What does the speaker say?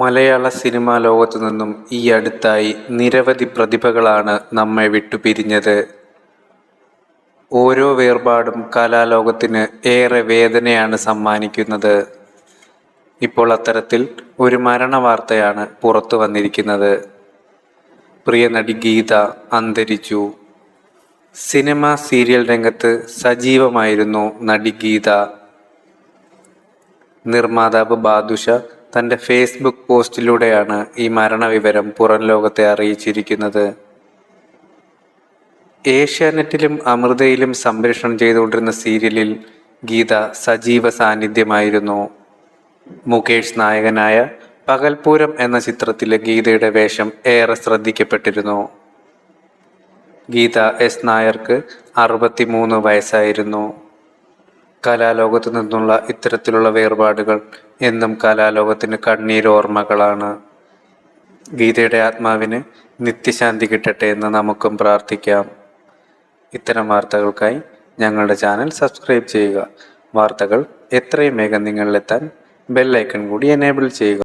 മലയാള cinema ലോകത്തു നിന്നും ഈ അടുത്തായി നിരവധി പ്രതിഭകളാണ് നമ്മെ വിട്ടുപിരിഞ്ഞത്. ഓരോ വേർപാടും കലാലോകത്തിന് ഏറെ വേദനയാണ് സമ്മാനിക്കുന്നത്. ഇപ്പോൾ അത്തരത്തിൽ ഒരു മരണ വാർത്തയാണ് പുറത്തു വന്നിരിക്കുന്നത്. പ്രിയ നടി ഗീത അന്തരിച്ചു. സിനിമ, സീരിയൽ രംഗത്ത് സജീവമായിരുന്നു നടി ഗീത. നിർമ്മാതാവ് ബാദുഷ തന്റെ ഫേസ്ബുക്ക് പോസ്റ്റിലൂടെയാണ് ഈ മരണവിവരം പുറം ലോകത്തെ അറിയിച്ചിരിക്കുന്നത്. ഏഷ്യാനെറ്റിലും അമൃതയിലും സംപ്രേഷണം ചെയ്തുകൊണ്ടിരുന്ന സീരിയലിൽ ഗീത സജീവ സാന്നിധ്യമായിരുന്നു. മുകേഷ് നായകനായ പകൽപൂരം എന്ന ചിത്രത്തിലെ ഗീതയുടെ വേഷം ഏറെ ശ്രദ്ധിക്കപ്പെട്ടിരുന്നു. ഗീത എസ്. നായർക്ക് അറുപത്തിമൂന്ന് വയസ്സായിരുന്നു. കലാലോകത്തു നിന്നുള്ള ഇത്തരത്തിലുള്ള വേർപാടുകൾ എന്നും കലാലോകത്തിന് കണ്ണീരോർമ്മകളാണ്. ഗീതയുടെ ആത്മാവിന് നിത്യശാന്തി കിട്ടട്ടെ എന്ന് നമുക്കും പ്രാർത്ഥിക്കാം. ഇത്തരം വാർത്തകൾക്കായി ഞങ്ങളുടെ ചാനൽ സബ്സ്ക്രൈബ് ചെയ്യുക. വാർത്തകൾ എത്രയും വേഗം നിങ്ങളിലെത്താൻ ബെല്ലൈക്കൺ കൂടി എനേബിൾ ചെയ്യുക.